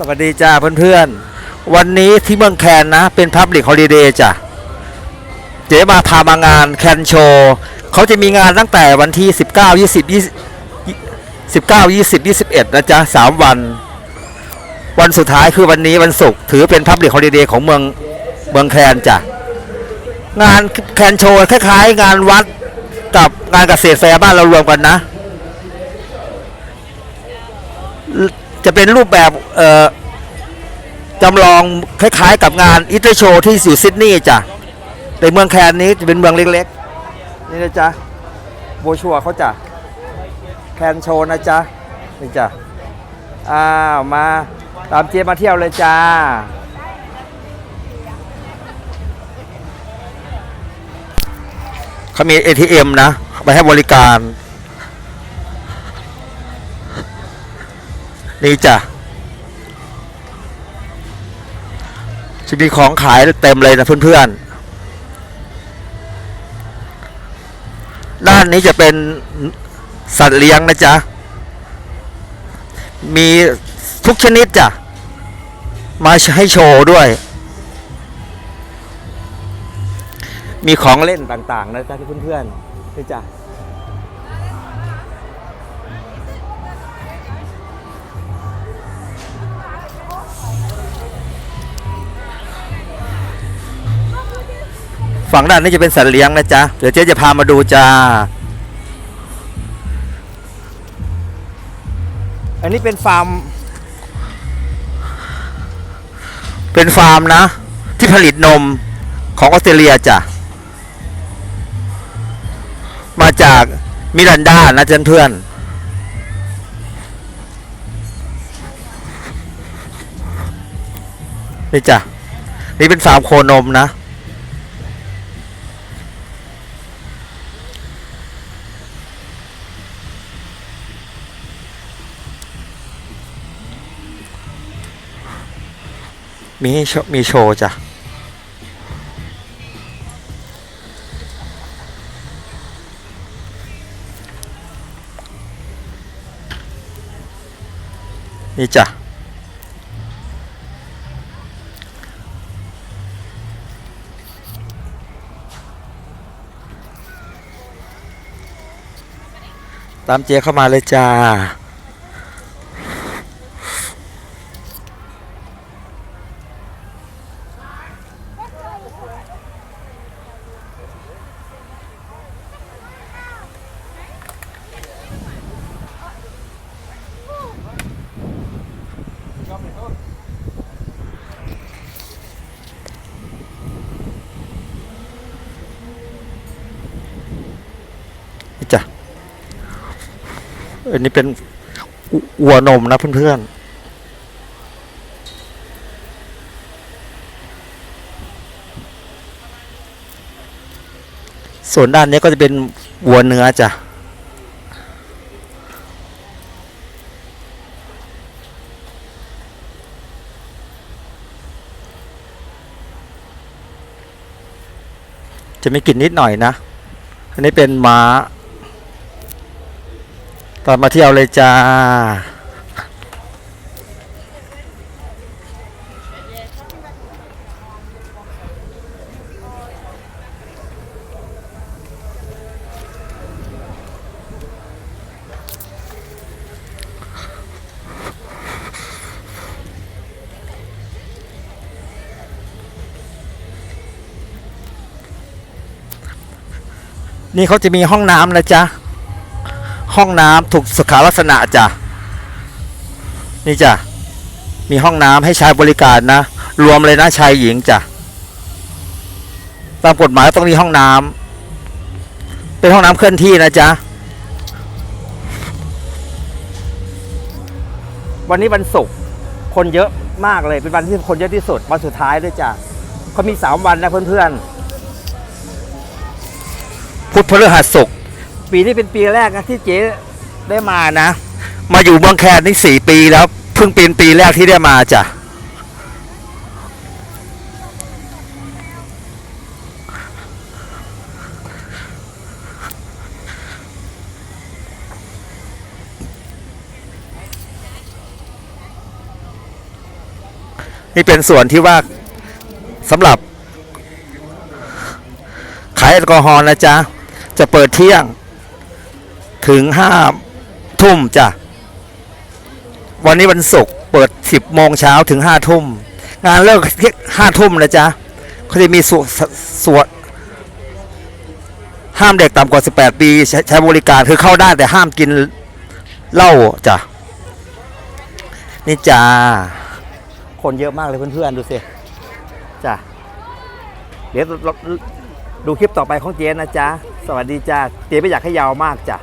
สวัสดีจ้าเพื่อนๆ วันนี้ที่เมืองแคนนะ เป็นพับลิกฮอลิเดย์จ้ะ เจ๊มาพามางานแคนโชว์เขาจะมีงานตั้งแต่วันที่ 19 20 20 19 20 21 นะจ๊ะ 3 วัน วันสุดท้ายคือวันนี้วันศุกร์ถือเป็นพับลิกฮอลิเดย์ของเมืองเมืองแคนจ้ะ งานแคนโชว์คล้ายๆ งานวัดกับงานเกษตรแฟร์บ้านเรารวมกันนะ จะเป็นรูปแบบจำลองคล้ายๆกับงานอิตโชว์ที่อยู่ซิดนีย์จ้ะในเมืองแคนนี้จะเป็นเมืองเล็กๆ นี่นะจ๊ะโบชัวเขาจ้ะแคนโชนะจ๊ะนี่จ้ะอ้าวมาตามเจ๊มาเที่ยวเลยจ้าเขามี ATM นะ ไปให้บริการ นี่จ้ะจะมีของขายเต็มเลยนะเพื่อนๆ ด้านนี้จะเป็นสัตว์เลี้ยงนะจ๊ะ มีทุกชนิดจ้ะ มาให้โชว์ด้วย มีของเล่นต่างๆนะจ๊ะเพื่อนๆนี่จ้ะ ฝั่งด้านนี้จะเป็นสัตว์เลี้ยงนะจ๊ะ เดี๋ยวเจ๊จะพามาดูจ้า อันนี้เป็นฟาร์ม เป็นฟาร์มนะ ที่ผลิตนมของออสเตรเลียจ้ะ มาจากมิรันดานะเพื่อนเพื่อนๆนี่จ้ะ นี่เป็นฟาร์มโคนมนะ มีโชว์มีโชว์จ้ะนี่จ้ะ ตามเจ๊เข้ามาเลยจ้า อันนี้เป็นวัวนมนะเพื่อนๆ ส่วนด้านนี้ก็จะเป็นวัวเนื้อจ้ะจะมีกลิ่นนิดหน่อยนะ อันนี้เป็นม้า ตามมาเที่ยวเลยจ้า นี่เขาจะมีห้องน้ำนะจ๊ะ ห้องน้ำถูกสุขาลักษณะจ้ะนี่จ้ะมีห้องน้ำให้ใช้บริการนะ รวมเลยนะชายหญิงจ้ะตามกฎหมายต้องมีห้องน้ำเป็นห้องน้ำเคลื่อนที่นะจ๊ะวันนี้วันศุกร์คนเยอะมากเลยเป็นวันที่คนเยอะที่สุดวันสุดท้ายด้วยจ้ะเขามีสามวันนะเพื่อนๆพุธพฤหัสศุกร์ ปีนี้เป็นปีแรกนะที่เจ๊ได้มานะ มาอยู่เมืองแคนนี่สี่ปีแล้วเพิ่งเป็นปีแรกที่ได้มาจ้ะนี่เป็นส่วนที่ว่าสำหรับขายแอลกอฮอล์นะจ๊ะ จะเปิดเที่ยง ถึงห้าทุ่มจ้ะ วันนี้วันศุกร์เปิดสิบโมงเช้าถึงห้าทุ่ม งานเลิกห้าทุ่มนะจ๊ะเขาจะมีสวสสวดห้ามเด็กต่ำกว่า 18 ปีใช้ใช้บริการคือเข้าได้แต่ห้ามกินเหล้าจ้ะ นี่จ้า คนเยอะมากเลยเพื่อนๆ ดูสิ จ้ะ เดี๋ยวเราดูคลิปต่อไปของเจ๊นะจ๊ะ สวัสดีจ้า เจ๊ไม่อยากให้ยาวมากจ้ะ